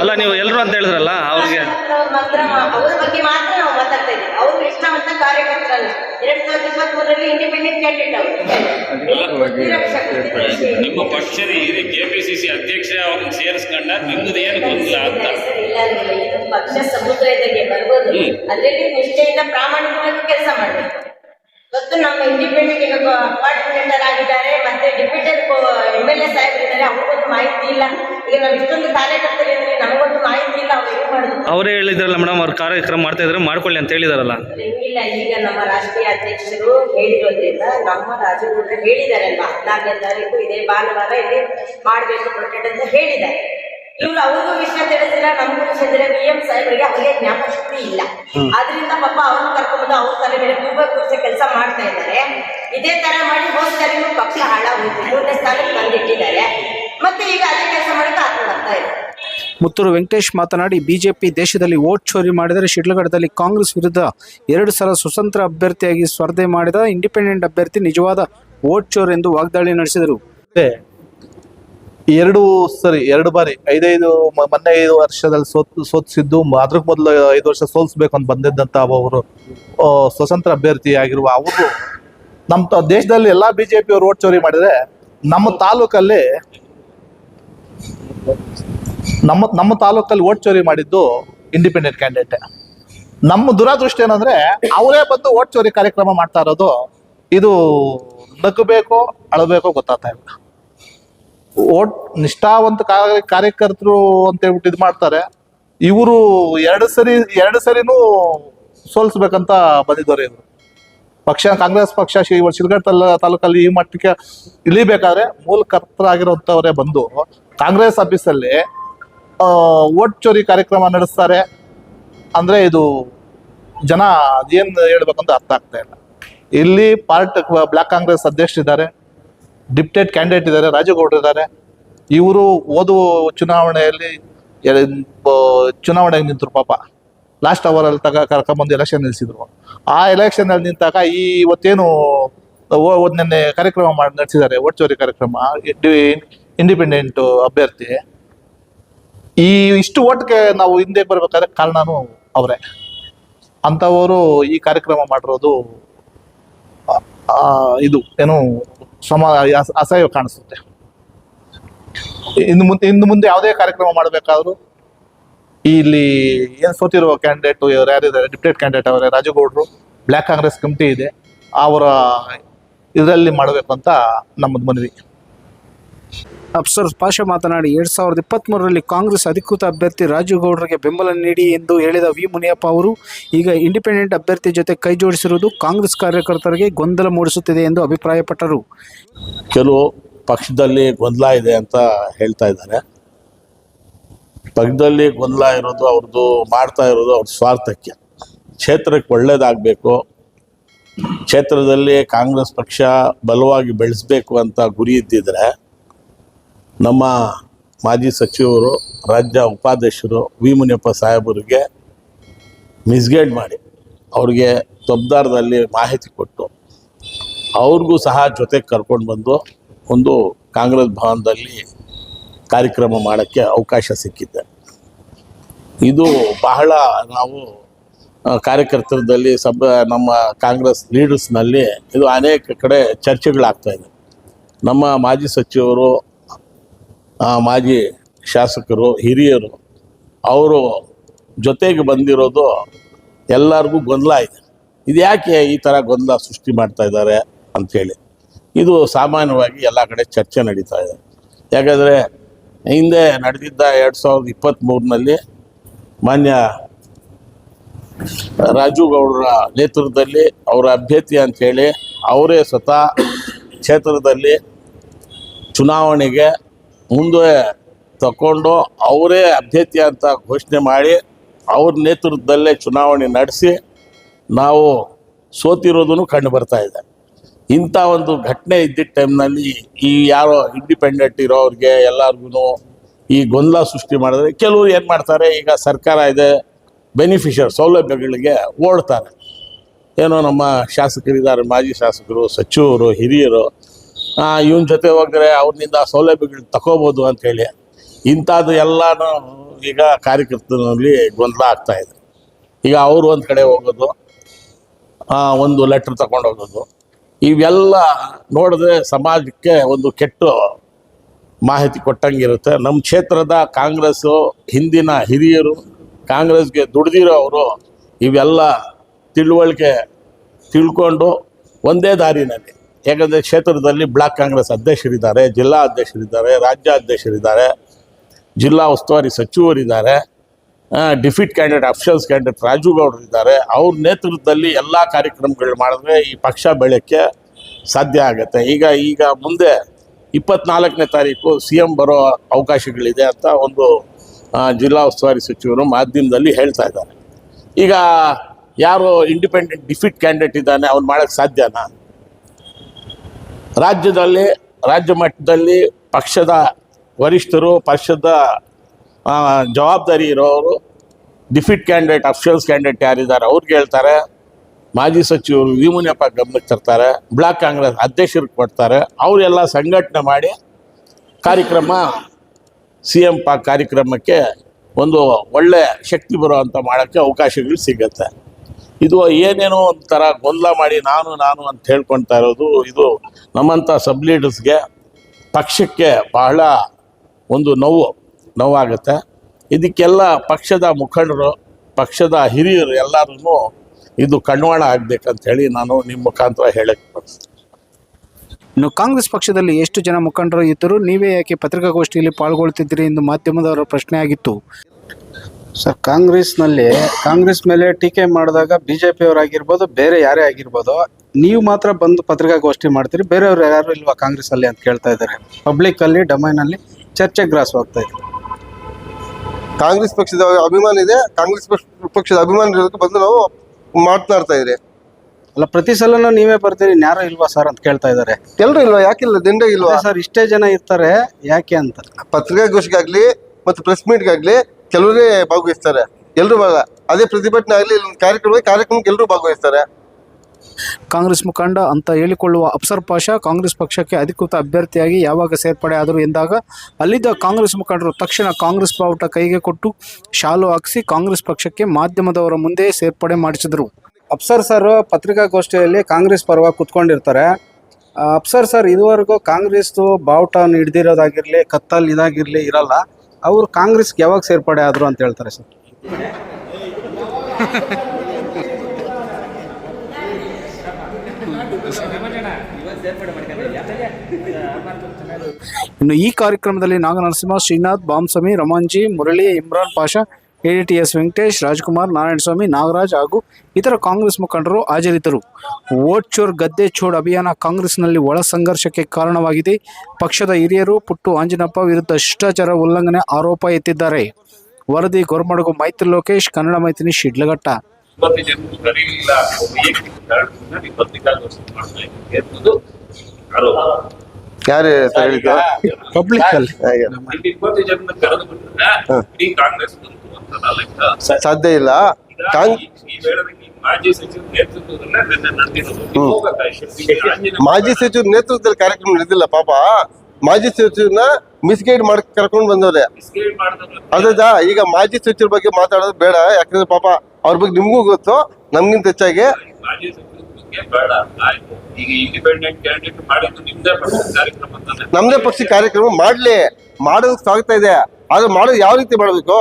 ಅಲ್ಲ, ನೀವು ಎಲ್ಲರೂ ಅಂತ ಹೇಳಿದ್ರಲ್ಲ ಅವ್ರಿಗೆ ಅವ್ರ ನಿಷ್ಠಾವಂತ ಕಾರ್ಯಕರ್ತರಲ್ಲ. ಎರಡ್ ಸಾವಿರದ ಇಪ್ಪತ್ತ್ ಮೂರರಲ್ಲಿ ಇಂಡಿಪೆಂಡೆಂಟ್ ಕ್ಯಾಂಡಿಡೇಟ್ ಅವರು. ನಿಮ್ಮ ಪಕ್ಷದ ಹಿರಿಯ ಕೆಪಿಸಿಸಿ ಅಧ್ಯಕ್ಷ ಅವ್ರನ್ನ ಸೇರಿಸ್ಕೊಂಡ ನಿಮ್ದು ಏನು ಗೊಂದಲ ಅಂತ? ಇಲ್ಲ ಅಂದಿಲ್ಲ. ಇದು ಪಕ್ಷ ಸಮುದ್ರ ಇದ್ದಾಗೆ ಬರ್ಬೋದು ಅದರಲ್ಲಿ ನಿಷ್ಠೆಯಿಂದ ಪ್ರಾಮಾಣಿಕವಾಗಿ ಕೆಲಸ ಮಾಡ್ಬೇಕು. ಇವತ್ತು ನಮ್ಮ ಇಂಡಿಪೆಂಡೆಂಟ್ ಈಗ ಅಪಾರ್ಟ್ಮೆಂಟ್ ಆಗಿದ್ದಾರೆ. ಮತ್ತೆ ಡಿಪ್ಯೂಟೆಡ್ ಎಂ ಎಲ್ ಎ ಸಾಹೇಬರಿದ್ದಾರೆ ಅವ್ರಿಗೊಂದು ಮಾಹಿತಿ ಇಲ್ಲ. ಈಗ ನಾವು ಇಷ್ಟೊಂದು ಕಾರ್ಯಕರ್ತರು ಅಂದ್ರೆ ನಮಗೊಂದು ಮಾಹಿತಿ ಇಲ್ಲ. ಅವ್ರು ಏನ್ ಮಾಡುದು? ಅವರೇ ಹೇಳಿದ್ರಲ್ಲ ಮೇಡಮ್ ಅವ್ರ ಕಾರ್ಯಕ್ರಮ ಮಾಡ್ತಾ ಇದ್ರೆ ಮಾಡ್ಕೊಳ್ಳಿ ಅಂತ ಹೇಳಿದಾರಲ್ಲ. ಇಲ್ಲ ಈಗ ನಮ್ಮ ರಾಷ್ಟ್ರೀಯ ಅಧ್ಯಕ್ಷರು ಹೇಳಿರೋದ್ರಿಂದ ನಮ್ಮ ರಾಜಗೌಡರು ಹೇಳಿದಾರಲ್ಲ ಹದಿನಾಲ್ಕನೇ ತಾರೀಕು ಇದೇ ಭಾನುವಾರ ಇಲ್ಲಿ ಮಾಡಬೇಕು ಪ್ರೊಟೆಕ್ಟ್ ಅಂತ ಹೇಳಿದ್ದಾರೆ. ಇವ್ರು ಅವ್ರಿಗೂ ವಿಷಯ ತಿಳಿದಿಲ್ಲ ನಮಗೂ ವಿಷಯ ತಿಳಿದಿಲ್ಲ. ಬಿ ಎಂ ಸಾಹೇಬರಿಗೆ ಅವರಿಗೆ ಜ್ಞಾಪಕಶಕ್ತಿ ಇಲ್ಲ. ಆದ್ರಿಂದ ಪಾಪ ಅವ್ರನ್ನ ಕರ್ಕೊಂಡು ಅವ್ರ ತಲೆ ಮೇಲೆ ತುಂಬ ಕೂರಿಸಿ ಕೆಲಸ ಮಾಡ್ತಾ ಇದ್ದಾರೆ. ಇದೇ ತರ ಮಾಡಿ ಹೋದ ಸರಿನೂ ಪಕ್ಷ ಹಾಳಾಗೋಯ್ತು. ಮೂರನೇ ಸ್ಥಾನಕ್ಕೆ ಬಂದಿಟ್ಟಿದ್ದಾರೆ. ಮತ್ತೆ ಈಗ ಅದೇ ಕೆಲಸ ಮಾಡಕ್ಕೆ ಆತ್ಮ ಬರ್ತಾ ಇದೆ. ಮುತ್ತೂರು ವೆಂಕಟೇಶ್ ಮಾತನಾಡಿ ಬಿಜೆಪಿ ದೇಶದಲ್ಲಿ ವೋಟ್ ಚೋರಿ ಮಾಡಿದರೆ ಶಿಡ್ಲಘಟ್ಟದಲ್ಲಿ ಕಾಂಗ್ರೆಸ್ ವಿರುದ್ಧ ಎರಡು ಸಲ ಸ್ವತಂತ್ರ ಅಭ್ಯರ್ಥಿಯಾಗಿ ಸ್ಪರ್ಧೆ ಮಾಡಿದ ಇಂಡಿಪೆಂಡೆಂಟ್ ಅಭ್ಯರ್ಥಿ ನಿಜವಾದ ವೋಟ್ ಚೋರ್ ಎಂದು ವಾಗ್ದಾಳಿ ನಡೆಸಿದರು. ಎರಡು ಸರಿ ಎರಡು ಬಾರಿ, ಐದೈದು ಮೊನ್ನೆ ಐದು ವರ್ಷದಲ್ಲಿ ಸೋತ್, ಸೋತಿಸಿದ್ದು ಅದ್ರ ಮೊದಲು ಐದು ವರ್ಷ ಸೋಲ್ಸ್ಬೇಕು ಅಂತ ಬಂದಿದ್ದಂತ ಅವರು ಸ್ವತಂತ್ರ ಅಭ್ಯರ್ಥಿ ಆಗಿರುವ ಅವರು ನಮ್ಮ ದೇಶದಲ್ಲಿ ಎಲ್ಲಾ ಬಿಜೆಪಿ ಅವರು ಓಟ್ ಚೋರಿ ಮಾಡಿದ್ರೆ, ನಮ್ಮ ತಾಲೂಕಲ್ಲಿ, ನಮ್ಮ ನಮ್ಮ ತಾಲೂಕಲ್ಲಿ ಓಟ್ ಚೋರಿ ಮಾಡಿದ್ದು ಇಂಡಿಪೆಂಡೆಂಟ್ ಕ್ಯಾಂಡಿಡೇಟ್ ನಮ್ಮ ದುರಾದೃಷ್ಟ ಏನಂದ್ರೆ, ಅವರೇ ಬಂದು ಓಟ್ ಚೋರಿ ಕಾರ್ಯಕ್ರಮ ಮಾಡ್ತಾ ಇರೋದು, ಇದು ನಗಬೇಕೋ, ಅಳಬೇಕೋ, ಗೊತ್ತಾಗ್ತಾ ಇಲ್ಲ. ಓಟ್ ನಿಷ್ಠಾವಂತ ಕಾರ್ಯಕರ್ತರು ಅಂತ ಹೇಳ್ಬಿಟ್ಟು ಇದು ಮಾಡ್ತಾರೆ. ಇವರು ಎರಡು ಸರಿ, ಎರಡು ಸರಿನೂ ಸೋಲಿಸ್ಬೇಕಂತ ಬಂದಿದ್ದಾರೆ ಇವರು. ಪಕ್ಷ, ಕಾಂಗ್ರೆಸ್ ಪಕ್ಷ ಶಿರ್ಗಡ್ ಇವಾಗ ಶಿಲ್ಘಟ್ಟ ತಾಲ- ತಾಲೂಕಲ್ಲಿ ಈ ಮಟ್ಟಕ್ಕೆ ಇಳಿಬೇಕಾದ್ರೆ ಮೂಲ ಕರ್ತರಾಗಿರುವಂಥವರೇ ಬಂದು ಕಾಂಗ್ರೆಸ್ ಆಫೀಸಲ್ಲಿ ಓಟ್ ಚೋರಿ ಕಾರ್ಯಕ್ರಮ ನಡೆಸ್ತಾರೆ. ಅಂದ್ರೆ ಇದು ಜನ ಏನ್ ಹೇಳ್ಬೇಕಂತ ಅರ್ಥ ಆಗ್ತಾ ಇಲ್ಲ. ಇಲ್ಲಿ ಪಾರ್ಟ್ ಬ್ಲಾಕ್ ಕಾಂಗ್ರೆಸ್ ಅಧ್ಯಕ್ಷರಿದ್ದಾರೆ. ಡಿಪ್ಟೇಟ್ ಕ್ಯಾಂಡಿಡೇಟ್ ಇದ್ದಾರೆ, ರಾಜೇಗೌಡರು ಇದ್ದಾರೆ. ಇವರು ಓದುವ ಚುನಾವಣೆಯಲ್ಲಿ ಚುನಾವಣೆಗೆ ನಿಂತರು ಪಾಪ. ಲಾಸ್ಟ್ ಅವರಲ್ಲಿ ತಗ, ಕರ್ಕೊಂಬಂದು ಎಲೆಕ್ಷನ್ ನಿಲ್ಲಿಸಿದ್ರು ಆ ಎಲೆಕ್ಷನ್ ಅಲ್ಲಿ ನಿಂತಾಗ ಈ ಇವತ್ತೇನು ನಿನ್ನೆ ಕಾರ್ಯಕ್ರಮ ಮಾಡಿ, ನಡೆಸಿದ್ದಾರೆ ಒಟ್ಟುವರಿ ಕಾರ್ಯಕ್ರಮ ಇಂಡಿಪೆಂಡೆಂಟ್ ಅಭ್ಯರ್ಥಿ. ಈ ಇಷ್ಟು ಓಟ್ಗೆ ನಾವು ಹಿಂದೆ ಬರಬೇಕಾದ್ರೆ ಕಾರಣನೂ ಅವರೇ. ಅಂಥವರು ಈ ಕಾರ್ಯಕ್ರಮ ಮಾಡಿರೋದು ಇದು, ಏನು ಅಸ- ಅಸಹ್ಯ ಕಾಣಿಸುತ್ತೆ. ಇನ್ನು ಮುಂದೆ ಇನ್ನು ಮುಂದೆ ಯಾವುದೇ ಕಾರ್ಯಕ್ರಮ ಮಾಡಬೇಕಾದ್ರೂ ಇಲ್ಲಿ ಏನು ಸೋತಿರುವ ಕ್ಯಾಂಡಿಡೇಟ್ ಇವರು ಯಾರಿದ್ದಾರೆ? ಡಿಪ್ಟೇಟ್ ಕ್ಯಾಂಡಿಡೇಟ್ ಅವರೇ, ರಾಜಗೌಡರು ಬ್ಲ್ಯಾಕ್ ಕಾಂಗ್ರೆಸ್ ಕಮಿಟಿ ಇದೆ. ಅವರ ಇದರಲ್ಲಿ ಮಾಡಬೇಕು ಅಂತ ನಮ್ಮದು ಮನವಿ. ಅಫ್ಸರ್ ಪಾಷ ಮಾತನಾಡಿ, ಎರಡ್ ಸಾವಿರದ ಇಪ್ಪತ್ತ್ಮೂರರಲ್ಲಿ ಕಾಂಗ್ರೆಸ್ ಅಧಿಕೃತ ಅಭ್ಯರ್ಥಿ ರಾಜು ಗೌಡರಿಗೆ ಬೆಂಬಲ ನೀಡಿ ಎಂದು ಹೇಳಿದ ವಿ. ಮುನಿಯಪ್ಪ ಅವರು, ಈಗ ಇಂಡಿಪೆಂಡೆಂಟ್ ಅಭ್ಯರ್ಥಿ ಜೊತೆ ಕೈ ಜೋಡಿಸಿರುವುದು ಕಾಂಗ್ರೆಸ್ ಕಾರ್ಯಕರ್ತರಿಗೆ ಗೊಂದಲ ಮೂಡಿಸುತ್ತಿದೆ ಎಂದು ಅಭಿಪ್ರಾಯಪಟ್ಟರು. ಕೆಲವು ಪಕ್ಷದಲ್ಲಿ ಗೊಂದಲ ಇದೆ ಅಂತ ಹೇಳ್ತಾ ಇದ್ದಾರೆ. ಪಕ್ಷದಲ್ಲಿ ಗೊಂದಲ ಇರೋದು ಅವ್ರದ್ದು ಮಾಡ್ತಾ ಇರೋದು ಅವ್ರ ಸ್ವಾರ್ಥಕ್ಕೆ. ಕ್ಷೇತ್ರಕ್ಕೆ ಒಳ್ಳೇದಾಗಬೇಕು. ಕ್ಷೇತ್ರದಲ್ಲಿ ಕಾಂಗ್ರೆಸ್ ಪಕ್ಷ ಬಲವಾಗಿ ಬೆಳೆಸಬೇಕು ಅಂತ ಗುರಿ ಇದ್ದಿದ್ರೆ ನಮ್ಮ ಮಾಜಿ ಸಚಿವರು, ರಾಜ್ಯ ಉಪಾಧ್ಯಕ್ಷರು ವಿ ಮುನಿಯಪ್ಪ ಸಾಹೇಬರಿಗೆ ಮಿಸ್ಗೈಡ್ ಮಾಡಿ, ಅವ್ರಿಗೆ ತಬ್ದಾರದಲ್ಲಿ ಮಾಹಿತಿ ಕೊಟ್ಟು, ಅವ್ರಿಗೂ ಸಹ ಜೊತೆಗೆ ಕರ್ಕೊಂಡು ಬಂದು ಒಂದು ಕಾಂಗ್ರೆಸ್ ಭವನದಲ್ಲಿ ಕಾರ್ಯಕ್ರಮ ಮಾಡೋಕ್ಕೆ ಅವಕಾಶ ಸಿಕ್ಕಿದೆ. ಇದು ಬಹಳ ನಾವು ಕಾರ್ಯಕರ್ತರದಲ್ಲಿ ಸಬ್, ನಮ್ಮ ಕಾಂಗ್ರೆಸ್ ಲೀಡರ್ಸ್ನಲ್ಲಿ ಇದು ಅನೇಕ ಕಡೆ ಚರ್ಚೆಗಳಾಗ್ತಾಯಿದೆ ನಮ್ಮ ಮಾಜಿ ಸಚಿವರು ಮಾಜಿ ಶಾಸಕರು, ಹಿರಿಯರು, ಅವರು ಜೊತೆಗೆ ಬಂದಿರೋದು ಎಲ್ಲರಿಗೂ ಗೊಂದಲ ಇದೆ. ಇದು ಯಾಕೆ ಈ ಥರ ಗೊಂದಲ ಸೃಷ್ಟಿ ಮಾಡ್ತಾ ಇದ್ದಾರೆ ಅಂಥೇಳಿ ಇದು ಸಾಮಾನ್ಯವಾಗಿ ಎಲ್ಲ ಕಡೆ ಚರ್ಚೆ ನಡೀತಾ ಇದೆ. ಯಾಕಂದರೆ ಹಿಂದೆ ನಡೆದಿದ್ದ ಎರಡು ಸಾವಿರದ ಇಪ್ಪತ್ತ್ಮೂರಿನಲ್ಲಿ ಮಾನ್ಯ ರಾಜು ಗೌಡರ ನೇತೃತ್ವದಲ್ಲಿ ಅವರ ಅಭ್ಯರ್ಥಿ ಅಂಥೇಳಿ ಅವರೇ ಸ್ವತಃ ಕ್ಷೇತ್ರದಲ್ಲಿ ಚುನಾವಣೆಗೆ ಮುಂದೆ ತಗೊಂಡು ಅವರೇ ಅಭ್ಯರ್ಥಿ ಅಂತ ಘೋಷಣೆ ಮಾಡಿ ಅವ್ರ ನೇತೃತ್ವದಲ್ಲೇ ಚುನಾವಣೆ ನಡೆಸಿ ನಾವು ಸೋತಿರೋದನ್ನು ಕಂಡು ಬರ್ತಾ ಇದೆ. ಇಂಥ ಒಂದು ಘಟನೆ ಇದ್ದಿದ್ದ ಟೈಮ್ನಲ್ಲಿ ಈ ಯಾರೋ ಇಂಡಿಪೆಂಡೆಂಟ್ ಇರೋರಿಗೆ ಎಲ್ಲರಿಗೂ ಈ ಗೊಂದಲ ಸೃಷ್ಟಿ ಮಾಡಿದ್ರೆ ಕೆಲವರು ಏನು ಮಾಡ್ತಾರೆ, ಈಗ ಸರ್ಕಾರ ಇದೆ ಬೆನಿಫಿಷರ್ ಸೌಲಭ್ಯಗಳಿಗೆ ಓಡ್ತಾರೆ. ಏನೋ ನಮ್ಮ ಶಾಸಕರಿದ್ದಾರೆ, ಮಾಜಿ ಶಾಸಕರು, ಸಚಿವರು, ಹಿರಿಯರು ಇವನ ಜೊತೆ ಹೋಗಿದ್ರೆ ಅವ್ರನಿಂದ ಸೌಲಭ್ಯಗಳು ತಗೋಬೋದು ಅಂತೇಳಿ ಇಂಥದ್ದು ಎಲ್ಲನೂ ಈಗ ಕಾರ್ಯಕರ್ತನಲ್ಲಿ ಗೊಂದಲ ಆಗ್ತಾ ಇದೆ. ಈಗ ಅವರು ಒಂದು ಕಡೆ ಹೋಗೋದು ಒಂದು ಲೆಟ್ರ್ ತಗೊಂಡು ಹೋಗೋದು. ಇವೆಲ್ಲ ನೋಡಿದ್ರೆ ಸಮಾಜಕ್ಕೆ ಒಂದು ಕೆಟ್ಟ ಮಾಹಿತಿ ಕೊಟ್ಟಂಗಿರುತ್ತೆ. ನಮ್ಮ ಕ್ಷೇತ್ರದ ಕಾಂಗ್ರೆಸ್ಸು, ಹಿಂದಿನ ಹಿರಿಯರು, ಕಾಂಗ್ರೆಸ್ಗೆ ದುಡ್ದಿರೋ ಅವರು ಇವೆಲ್ಲ ತಿಳುವಳಿಕೆ ತಿಳ್ಕೊಂಡು ಒಂದೇ ದಾರಿನಲ್ಲಿ ಯಾಕಂದರೆ ಕ್ಷೇತ್ರದಲ್ಲಿ ಬ್ಲಾಕ್ ಕಾಂಗ್ರೆಸ್ ಅಧ್ಯಕ್ಷರಿದ್ದಾರೆ, ಜಿಲ್ಲಾ ಅಧ್ಯಕ್ಷರಿದ್ದಾರೆ, ರಾಜ್ಯ ಅಧ್ಯಕ್ಷರಿದ್ದಾರೆ, ಜಿಲ್ಲಾ ಉಸ್ತುವಾರಿ ಸಚಿವರಿದ್ದಾರೆ defeat candidate officials candidate Raju ಗೌಡ್ರು ಇದ್ದಾರೆ. ಅವ್ರ ನೇತೃತ್ವದಲ್ಲಿ ಎಲ್ಲ ಕಾರ್ಯಕ್ರಮಗಳು ಮಾಡಿದ್ರೆ ಈ ಪಕ್ಷ ಬೆಳೆಯೋಕ್ಕೆ ಸಾಧ್ಯ ಆಗುತ್ತೆ. ಈಗ ಈಗ ಮುಂದೆ ಇಪ್ಪತ್ನಾಲ್ಕನೇ ತಾರೀಕು ಸಿ ಎಂ ಬರೋ ಅವಕಾಶಗಳಿದೆ ಅಂತ ಒಂದು ಜಿಲ್ಲಾ ಉಸ್ತುವಾರಿ ಸಚಿವರು ಮಾಧ್ಯಮದಲ್ಲಿ ಹೇಳ್ತಾ ಇದ್ದಾರೆ. ಈಗ ಯಾರು ಇಂಡಿಪೆಂಡೆಂಟ್ ಡಿಫಿಟ್ ಕ್ಯಾಂಡಿಡೇಟ್ ಇದ್ದಾನೆ, ಅವ್ನು ಮಾಡೋಕ್ಕೆ ಸಾಧ್ಯನಾ? ರಾಜ್ಯದಲ್ಲಿ, ರಾಜ್ಯ ಮಟ್ಟದಲ್ಲಿ ಪಕ್ಷದ ವರಿಷ್ಠರು, ಪಕ್ಷದ ಜವಾಬ್ದಾರಿ ಇರೋರು ಡಿಫಿಟ್ ಕ್ಯಾಂಡಿಡೇಟ್ ಅಫಿಷಿಯಲ್ಸ್ ಕ್ಯಾಂಡಿಡೇಟ್ ಯಾರಿದ್ದಾರೆ ಅವ್ರಿಗೆ ಹೇಳ್ತಾರೆ. ಮಾಜಿ ಸಚಿವರು ವಿ ಮುನಿಯಪ್ಪ ಗಮನಕ್ಕೆ ತರ್ತಾರೆ. ಬ್ಲಾಕ್ ಕಾಂಗ್ರೆಸ್ ಅಧ್ಯಕ್ಷರಿಗೆ ಕೊಡ್ತಾರೆ. ಅವರೆಲ್ಲ ಸಂಘಟನೆ ಮಾಡಿ ಕಾರ್ಯಕ್ರಮ, ಸಿ ಎಂ ಪಾ ಕಾರ್ಯಕ್ರಮಕ್ಕೆ ಒಂದು ಒಳ್ಳೆ ಶಕ್ತಿ ಬರುವಂಥ ಮಾಡೋಕ್ಕೆ ಅವಕಾಶಗಳು ಸಿಗತ್ತೆ. ಇದು ಏನೇನೋ ಒಂಥರ ಗೊಂದಲ ಮಾಡಿ ನಾನು ನಾನು ಅಂತ ಹೇಳ್ಕೊಳ್ತಾ ಇರೋದು, ಇದು ನಮ್ಮಂಥ ಸಬ್ ಲೀಡರ್ಸ್ಗೆ ಪಕ್ಷಕ್ಕೆ ಬಹಳ ಒಂದು ನೋವು, ನೋವಾಗುತ್ತೆ. ಇದಕ್ಕೆಲ್ಲ ಪಕ್ಷದ ಮುಖಂಡರು, ಪಕ್ಷದ ಹಿರಿಯರು ಎಲ್ಲರೂ ಇದು ಕಣ್ವಾಳ ಆಗ್ಬೇಕಂತ ಹೇಳಿ ನಾನು ನಿಮ್ಮ ಮುಖಾಂತರ ಹೇಳಕ್ಕೆ ಬಯಸ್ತೀನಿ. ಇನ್ನು ಕಾಂಗ್ರೆಸ್ ಪಕ್ಷದಲ್ಲಿ ಎಷ್ಟು ಜನ ಮುಖಂಡರು ಇದ್ದರು ನೀವೇ ಯಾಕೆ ಪತ್ರಿಕಾಗೋಷ್ಠಿಯಲ್ಲಿ ಪಾಲ್ಗೊಳ್ತಿದ್ದೀರಿ ಎಂದು ಮಾಧ್ಯಮದವರ ಪ್ರಶ್ನೆ ಆಗಿತ್ತು. ಸರ್ ಕಾಂಗ್ರೆಸ್ನಲ್ಲಿ ಕಾಂಗ್ರೆಸ್ ಮೇಲೆ ಟೀಕೆ ಮಾಡಿದಾಗ ಬಿ ಜೆ ಪಿಯವರಾಗಿರ್ಬೋದು ಬೇರೆ ಯಾರೇ ಆಗಿರ್ಬೋದು ನೀವು ಮಾತ್ರ ಬಂದು ಪತ್ರಿಕಾಗೋಷ್ಠಿ ಮಾಡ್ತೀರಿ ಬೇರೆಯವ್ರು ಯಾರು ಇಲ್ವಾ ಕಾಂಗ್ರೆಸ್ಸಲ್ಲಿ ಅಂತ ಕೇಳ್ತಾ ಇದ್ದಾರೆ. ಪಬ್ಲಿಕ್ಕಲ್ಲಿ ಡೊಮೈನಲ್ಲಿ ಚರ್ಚೆ ಗ್ರಾಸವಾಗ್ತಾ ಇದೆ. ಕಾಂಗ್ರೆಸ್ ಪಕ್ಷದ ಅಭಿಮಾನ ಇದೆ ಕಾಂಗ್ರೆಸ್ ಪಕ್ಷ- ಪಕ್ಷದ ಅಭಿಮಾನ ಇರೋದಕ್ಕೆ ಬಂದು ನಾವು ಮಾತನಾಡ್ತಾ ಇದ್ರಿ ಅಲ್ಲ ಪ್ರತಿ ಸಲನೂ ನೀವೇ ಬರ್ತೀರಿ ಯಾರು ಇಲ್ವಾ ಸರ್ ಅಂತ ಕೇಳ್ತಾ ಇದ್ದಾರೆ. ಎಲ್ಲರೂ ಇಲ್ವಾ? ಯಾಕಿಲ್ಲ? ದಿಂಡ ಇಲ್ವಾ? ಸರ್ ಇಷ್ಟೇ ಜನ ಇರ್ತಾರೆ ಯಾಕೆ ಅಂತ. ಪತ್ರಿಕಾಗೋಷ್ಠಿಗಾಗ್ಲಿ ಮತ್ತು ಪ್ರೆಸ್ ಮೀಟ್ಗಾಗ್ಲಿ ಕೆಲವರೇ ಭಾಗವಹಿಸ್ತಾರೆ. ಎಲ್ಲರೂ ಭಾಗ. ಅದೇ ಪ್ರತಿಭಟನೆ ಆಗಲಿ ಕಾರ್ಯಕ್ರಮ ಕಾರ್ಯಕ್ರಮಕ್ಕೆ ಎಲ್ಲರೂ ಭಾಗವಹಿಸ್ತಾರೆ. ಕಾಂಗ್ರೆಸ್ ಮುಖಂಡ ಅಂತ ಹೇಳಿಕೊಳ್ಳುವ ಅಪ್ಸರ್ ಪಾಷಾ ಕಾಂಗ್ರೆಸ್ ಪಕ್ಷಕ್ಕೆ ಅಧಿಕೃತ ಅಭ್ಯರ್ಥಿಯಾಗಿ ಯಾವಾಗ ಸೇರ್ಪಡೆ ಆದರು ಎಂದಾಗ ಅಲ್ಲಿದ್ದ ಕಾಂಗ್ರೆಸ್ ಮುಖಂಡರು ತಕ್ಷಣ ಕಾಂಗ್ರೆಸ್ ಬಾವುಟ ಕೈಗೆ ಕೊಟ್ಟು ಶಾಲು ಹಾಕಿಸಿ ಕಾಂಗ್ರೆಸ್ ಪಕ್ಷಕ್ಕೆ ಮಾಧ್ಯಮದವರ ಮುಂದೆ ಸೇರ್ಪಡೆ ಮಾಡಿಸಿದರು. ಅಪ್ಸರ್ ಸರ್ ಪತ್ರಿಕಾಗೋಷ್ಠಿಯಲ್ಲಿ ಕಾಂಗ್ರೆಸ್ ಪರವಾಗಿ ಕುತ್ಕೊಂಡಿರ್ತಾರೆ. ಅಪ್ಸರ್ ಸರ್ ಇದುವರೆಗೂ ಕಾಂಗ್ರೆಸ್ದು ಬಾವುಟ ಹಿಡ್ದಿರೋದಾಗಿರ್ಲಿ ಕತ್ತಲ್ಲಿ ಇದಾಗಿರಲಿ ಇರಲ್ಲ. ಅವರು ಕಾಂಗ್ರೆಸ್ಗೆ ಯಾವಾಗ ಸೇರ್ಪಡೆ ಆದ್ರು ಅಂತ ಹೇಳ್ತಾರೆ ಸರ್. ಇನ್ನು ಈ ಕಾರ್ಯಕ್ರಮದಲ್ಲಿ ನಾಗನರಸಿಂಹ ಶ್ರೀನಾಥ್ ಬಾಮ್ಸಮಿ ರಮಾಂಜಿ, ಮುರಳಿ, ಇಮ್ರಾನ್ ಪಾಷಾ ಎಡಿಟಿಎಸ್ ವೆಂಕಟೇಶ್ ರಾಜ್ಕುಮಾರ್ ನಾರಾಯಣಸ್ವಾಮಿ ನಾಗರಾಜ್ ಹಾಗೂ ಇತರ ಕಾಂಗ್ರೆಸ್ ಮುಖಂಡರು ಹಾಜರಿದ್ದರು. ಓಟ್ ಚೋರ್ ಗದ್ದೆ ಚೋಡ್ ಅಭಿಯಾನ ಕಾಂಗ್ರೆಸ್ನಲ್ಲಿ ಒಳ ಸಂಘರ್ಷಕ್ಕೆ ಕಾರಣವಾಗಿದೆ. ಪಕ್ಷದ ಹಿರಿಯರು ಪುಟ್ಟು ಆಂಜನಪ್ಪ ವಿರುದ್ಧ ಶಿಷ್ಟಾಚಾರ ಉಲ್ಲಂಘನೆ ಆರೋಪ ಎತ್ತಿದ್ದಾರೆ. ವರದಿ ಗೊರಮಡಗು ಮೈತ್ರಿ ಲೋಕೇಶ್ ಕನ್ನಡ ಮೈತ್ರಿ ಶಿಡ್ಲಘಟ್ಟ. ಯಾರು ಪಬ್ಲಿಕ್ ಅಲ್ಲಿ. ಕಾಂಗ್ರೆಸ್ ಸಾಧ್ಯ ಇಲ್ಲ. ಮಾಜಿ ಸಚಿವ ನೇತೃತ್ವದಲ್ಲೇ ಕಾರ್ಯಕ್ರಮ ನಡೆದಿಲ್ಲ ಪಾಪ. ಮಾಜಿ ಸಚಿವನ ಮಿಸ್ಗೈಡ್ ಮಾಡಿ ಕರ್ಕೊಂಡು ಬಂದವ್ರೆ. ಅದ್ರದ ಅದ ಈಗ ಮಾಜಿ ಸಚಿವರ ಬಗ್ಗೆ ಮಾತಾಡೋದು ಬೇಡ. ಯಾಕಂದ್ರೆ ಪಾಪ ಅವ್ರ ಬಗ್ಗೆ ನಿಮ್ಗೂ ಗೊತ್ತು. ನಮ್ಗಿಂತ ಹೆಚ್ಚಾಗಿ. ನಮ್ದೇ ಪಕ್ಷ ಕಾರ್ಯಕ್ರಮ ಮಾಡ್ಲಿ. ಮಾಡೋದಕ್ಕೆ ಸ್ವಾಗತ ಇದೆ. ಆದ್ರೆ ಮಾಡೋದು ಯಾವ ರೀತಿ ಮಾಡಬೇಕು?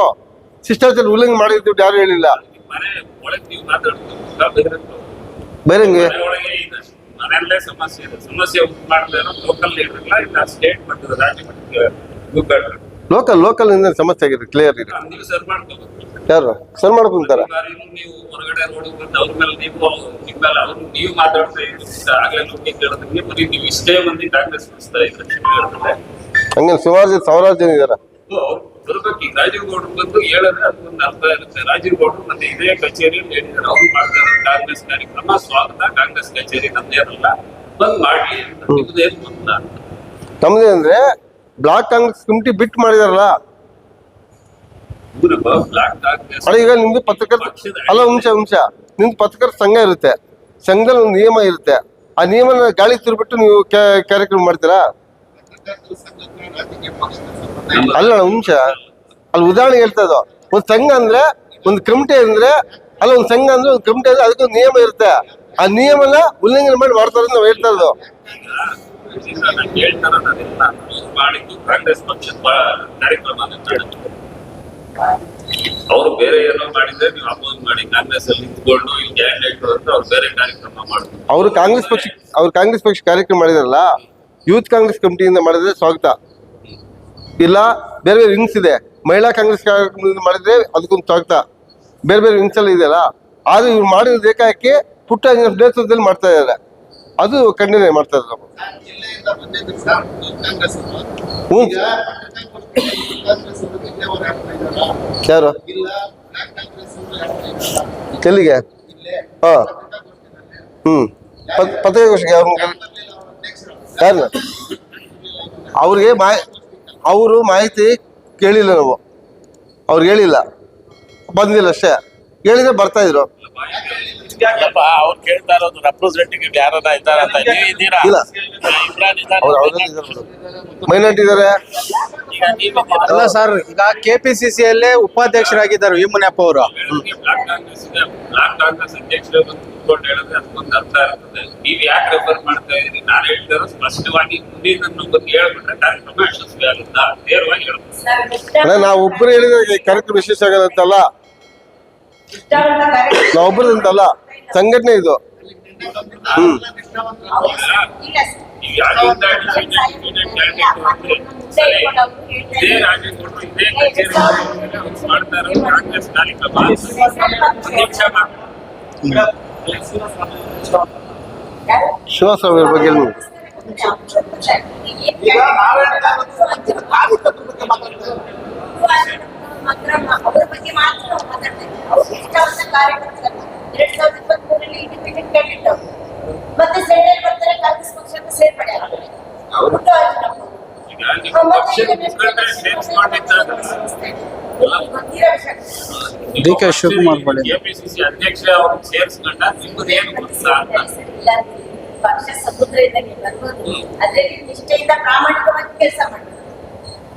ಶಿಷ್ಟಾಚಾರ ಉಲ್ಲಂಘನೆ ಮಾಡಿದ್ದು ಯಾರು ಹೇಳಿಲ್ಲ? ಬೇರೆ ಸಮಸ್ಯೆ ಇದೆ ಸಮಸ್ಯೆ ಲೋಕಲ್ ಸ್ಟೇಟ್ ಲೋಕಲ್ ಲೋಕಲ್ ಇಂದ ಸಮಸ್ಯೆ ಆಗಿದೆ ಕ್ಲಿಯರ್ ಇದೆ. ನೀವು ಸರ್ ಯಾರು? ಸರ್ ಮಾಡ್ಕೊಂತಾರ? ನೀವು ಹೊರಗಡೆ ರೋಡ್ ನೀವು ಮಾತಾಡ್ತಾ ನೀವು ಇಷ್ಟೇ ಸಾವಿರಾರು ಜನ ಇದಾರ ಅವ್ರು ಬರ್ಬೇಕು ಈಗ ರಾಜೀವ್ ಗೌಡ್ರು ಬಂದು ಹೇಳಿದ್ರೆ ಅದಕ್ಕೊಂದು ಅರ್ಥ ಇರುತ್ತೆ ರಾಜೀವ್ ಗೌಡ್ರು ಮತ್ತೆ ಇದೇ ಕಚೇರಿಯಲ್ಲಿ ಹೇಳಿದ್ದಾರೆ ಅವ್ರು ಮಾಡ್ತಾರೆ ಕಾಂಗ್ರೆಸ್ ಕಾರ್ಯಕ್ರಮ ಸ್ವಾಗತ ಕಾಂಗ್ರೆಸ್ ಕಚೇರಿ ನಮ್ದೇನಲ್ಲ ಬಂದ್ ಮಾಡಿ ಅಂತ ನಿಮ್ದೇನು ಬಂದ ನಮ್ದೇ ಅಂದ್ರೆ ಬ್ಲಾಕ್ ಕಾಂಗ್ರೆಸ್ ಕಮಿಟಿ ಬಿಟ್ ಮಾಡಿದಾರಲ್ಲ ಬ್ಲಾಕ್ ಕಾಂಗ್ರೆಸ್ ಅಲ್ಲ ಈಗ ನಿಮ್ದು ಪತ್ರಕರ್ತ ಅಲ್ಲ ನಿಮಿಷ ನಿಮಿಷ ನಿಮ್ದು ಪತ್ರಕರ್ತ ಸಂಘ ಇರುತ್ತೆ ಸಂಘದಲ್ಲಿ ಒಂದು ನಿಯಮ ಇರುತ್ತೆ ಆ ನಿಯಮನ ಗಾಳಿ ತಿರ್ಬಿಟ್ಟು ನೀವು ಕ್ಯಾ- ಕಾರ್ಯಕ್ರಮ ಮಾಡ್ತೀರಾ ಅಲ್ಲ ಅಂಶ ನಿಮಿಷ. ಅಲ್ಲಿ ಉದಾಹರಣೆ ಹೇಳ್ತಾ ಇದ್ದೋ. ಒಂದು ಸಂಘ ಅಂದ್ರೆ ಒಂದು ಕಮಿಟಿ ಅಂದ್ರೆ ಅಲ್ಲ ಒಂದು ಸಂಘ ಅಂದ್ರೆ ಒಂದು ಕಮಿಟಿ ಅಂದ್ರೆ ಅದಕ್ಕೊಂದು ನಿಯಮ ಇರುತ್ತೆ. ಆ ನಿಯಮನ ಉಲ್ಲಂಘನೆ ಮಾಡಿ ಮಾಡ್ತಾರೆ ನಾವು ಹೇಳ್ತಾ ಅಂತ ಅವ್ರು ಬೇರೆ ಏನೋ ಮಾಡಿದ್ರೆ ನೀವು ಅಪೋಸ್ ಮಾಡಿ ಕಾಂಗ್ರೆಸ್ ಅಲ್ಲಿ ನಿಂತ್ಕೊಂಡು ಈ ಕ್ಯಾಂಡಿಡೇಟ್ ಅಂತ ಅವ್ರು ಬೇರೆ ಕಾರ್ಯಕ್ರಮ ಮಾಡಿದ್ರು ಅವರು ಕಾಂಗ್ರೆಸ್ ಪಕ್ಷ ಅವ್ರು ಕಾಂಗ್ರೆಸ್ ಪಕ್ಷ ಕಾರ್ಯಕ್ರಮ ಮಾಡಿದಾರಲ್ಲ ಯೂತ್ ಕಾಂಗ್ರೆಸ್ ಕಮಿಟಿಯಿಂದ ಮಾಡಿದ್ರೆ ಸ್ವಾಗತ. ಇಲ್ಲ, ಬೇರೆ ಬೇರೆ ವಿಂಗ್ಸ್ ಇದೆ. ಮಹಿಳಾ ಕಾಂಗ್ರೆಸ್ ಮಾಡಿದ್ರೆ ಅದಕ್ಕೊಂದು ಸ್ವಾಗತ. ಬೇರೆ ಬೇರೆ ವಿಂಗ್ಸ್ ಎಲ್ಲ ಇದೆಯಲ್ಲ, ಆದ್ರೆ ಇವ್ರು ಮಾಡಿರೋದು ಏಕಾಏಕಿ ಪುಟ್ಟ ನೇತೃತ್ವದಲ್ಲಿ ಮಾಡ್ತಾ ಇದ್ದಾರೆ. ಅದು ಖಂಡನೆ ಮಾಡ್ತಾ ಇದ್ದಾರೆ. ಹ್ಞೂ ಯಾರು? ಎಲ್ಲಿಗೆ? ಹಾ. ಪತ್- ಪತ್ರಿಕಾಗೋಷ್ಠಿಗೆ ಅವ್ರು ಯಾರನ್ನ ಅವ್ರಿಗೆ ಮಾ ಅವರು ಮಾಹಿತಿ ಕೇಳಿಲ್ಲ ನಾವು. ಅವ್ರಿಗೆ ಹೇಳಿಲ್ಲ. ಬಂದಿಲ್ಲ ಅಷ್ಟೇ. ಹೇಳಿದ್ರೆ ಬರ್ತಾ ಇದ್ರು. ಅವ್ರು ಕೇಳ್ತಾ ಇರೋದು ರೆಪ್ರೆಸೆಂಟೇಟಿವ್ ಯಾರನ್ನ ಇದ್ದಾರ ಅಂತ. ನೀವು ಇದ್ದೀರಾ? ಇಲ್ಲ. ಇಮ್ರಾನ್ ಇದ್ದಾರೆ, ಅವ್ರು ಮೈನಾರಿಟಿ ಇದ್ದಾರೆ. ಅಲ್ಲ ಸರ್ ಈಗ ಕೆ ಪಿ ಸಿ ಸಿ ಅಲ್ಲೇ ಉಪಾಧ್ಯಕ್ಷರಾಗಿದ್ದಾರೆ ವಿ ಮುನಿಯಪ್ಪ ಅವರು ಬ್ಲಾಕ್ ಕಾಂಗ್ರೆಸ್ ಇದೆ. ಬ್ಲಾಕ್ ಕಾಂಗ್ರೆಸ್ ಅಧ್ಯಕ್ಷರು ಬಂದು ಕೂತ್ಕೊಂಡು ಹೇಳಿದ್ರೆ ಅದಕ್ಕೊಂದು ಅರ್ಥ ಇರ್ತದೆ ನೀವ್ ಯಾಕೆ ರೆಫರ್ ಮಾಡ್ತಾ ಇದೀರಿ ನಾನು ಹೇಳ್ತಾರೋ ಸ್ಪಷ್ಟವಾಗಿ ಮುಂದಿನ ಬಂದು ಹೇಳ್ಬಿಟ್ರೆ ಕಾರ್ಯಕ್ರಮ ಯಶಸ್ವಿ ಆಗುತ್ತಾ ನೇರವಾಗಿ ಹೇಳ್ಬೋದು. ಸರ್ ಅಣ್ಣ ನಾವು ಒಬ್ಬರು ಹೇಳಿದ್ರೆ ಕರೆಕ್ಟ್ ಕಾರ್ಯಕ್ರಮ ವಿಶೇಷ ಆಗೋದಂತಲ್ಲ ಇಷ್ಟವಂತ ಕಾರ್ಯಕ್ರಮ ನಾವು ಒಬ್ಬರು ಅಂತಲ್ಲ ಸಂಘಟನೆ ಇದು. ಹ್ಮ್. ಶಿವಸ್ವಾಮಿ ಬಗ್ಗೆ ಹೇಳಿ. ಅವರ ಬಗ್ಗೆ ಮಾತ್ರ ನಾವು ಮಾತಾಡ್ತಾ ಇದ್ದೀವಿ. ಅವ್ರು ಇಷ್ಟವಂತ ಕಾರ್ಯಕರ್ತರಲ್ಲ. ಎರಡ್ ಸಾವಿರದ ಇಪ್ಪತ್ಮೂರರಲ್ಲಿ ಇಂಡಿಪೆಂಡೆಂಟ್ ಕ್ಯಾಂಡಿಡೇಟ್ ಅವರು ಮತ್ತೆ ಸೆಂಟ್ರಲ್ ಬರ್ತಾರೆ ಕಾಂಗ್ರೆಸ್ ಪಕ್ಷಕ್ಕೆ ಸೇರ್ಪಡೆ ಆಗ್ತಾರೆ ಪುಟ್ಟ ಆಂಜನಪ್ಪ ಅವರು. ಈಗ ನಿಮ್ಮ ಪಕ್ಷದ ಮುಖಂಡರೇ ಸೇರಿಸ್ಕೊಂಡಿದ್ದಾಗ ಗೊತ್ತಿರೋ ವಿಷಯ ಡಿ ಕೆ ಶಿವಕುಮಾರ್ ಬಳಿ. ಕೆಪಿಸಿಸಿ ಅಧ್ಯಕ್ಷ ಅವ್ರು ಸೇರಿಸ್ಕೊಂಡ ನಿಮ್ಮದು ಏನು ಗೊತ್ತಾ ಅಂತ ಪಕ್ಷ ಸಮುದ್ರ ಇದ್ದಂಗೆ ಬರ್ಬೋದು ಅದ್ರಲ್ಲಿ ನಿಷ್ಠೆಯಿಂದ ಪ್ರಾಮಾಣಿಕವಾಗಿ ಕೆಲಸ ಮಾಡ್ತಾರೆ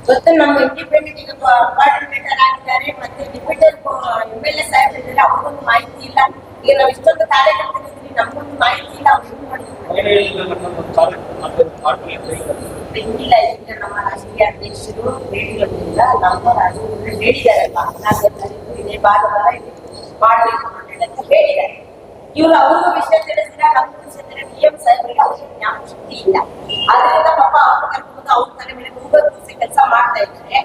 ಗೊತ್ತು ನಮ್ಮ ಇಂಡಿಪೆಂಡೆಂಟ್ ಈಗ ಪಾರ್ಲಿಮೆಂಟರ್ ಆಗಿದ್ದಾರೆ ಮತ್ತೆ ಡಿಪ್ಯೂಟರ್ ಎಂ ಎಲ್ ಎ ಸಾಹೇಬ್ ಇದ್ದಾರೆ ಅವ್ರಿಗೊಂದು ಮಾಹಿತಿ ಇಲ್ಲ ಈಗ ನಾವು ಇಷ್ಟೊಂದು ಕಾರ್ಯಕರ್ತರು ಇದ್ರಿ ನಮ್ಗೊಂದು ಮಾಹಿತಿ ಇಲ್ಲ ಅವ್ರು ಹೆಂಗ್ ಮಾಡಿದ್ರು ಇಲ್ಲ ಈಗ ನಮ್ಮ ರಾಷ್ಟ್ರೀಯ ಅಧ್ಯಕ್ಷರು ಹೇಳಿರೋದ್ರಿಂದ ನಮ್ಮ ರಾಜ್ಯಗಳು ಹೇಳಿದಾರಲ್ಲ ಹದಿನಾಲ್ಕನೇ ತಾರೀಕು ಇದೇ ಭಾನುವಾರ ಇದೆ ಮಾಡಬೇಕು ಮಂಡಳಿ ಅಂತ ಹೇಳಿದ್ದಾರೆ ಇವರು ಅವ್ರಿಗೂ ವಿಷಯ ತಿಳಿಸಿದ್ರೆ ನಮ್ಗೂ ವಿಷಯ ತಿಳಿದ್ರೆ ಡಿ ಎಂ ಸಾಹೇಬರಿಗೆ ಅವ್ರಿಗೆ ಜ್ಞಾನ ಶಕ್ತಿ ಇಲ್ಲ ಆದ್ರಿಂದ ಪಾಪ ಅವ್ರು ಕರ್ಕೊಂಡು ಅವ್ರ ತಲೆ ಮೇಲೆ ಮೂವತ್ತು ದಿವಸ ಕೆಲಸ ಮಾಡ್ತಾ ಇದ್ದಾರೆ.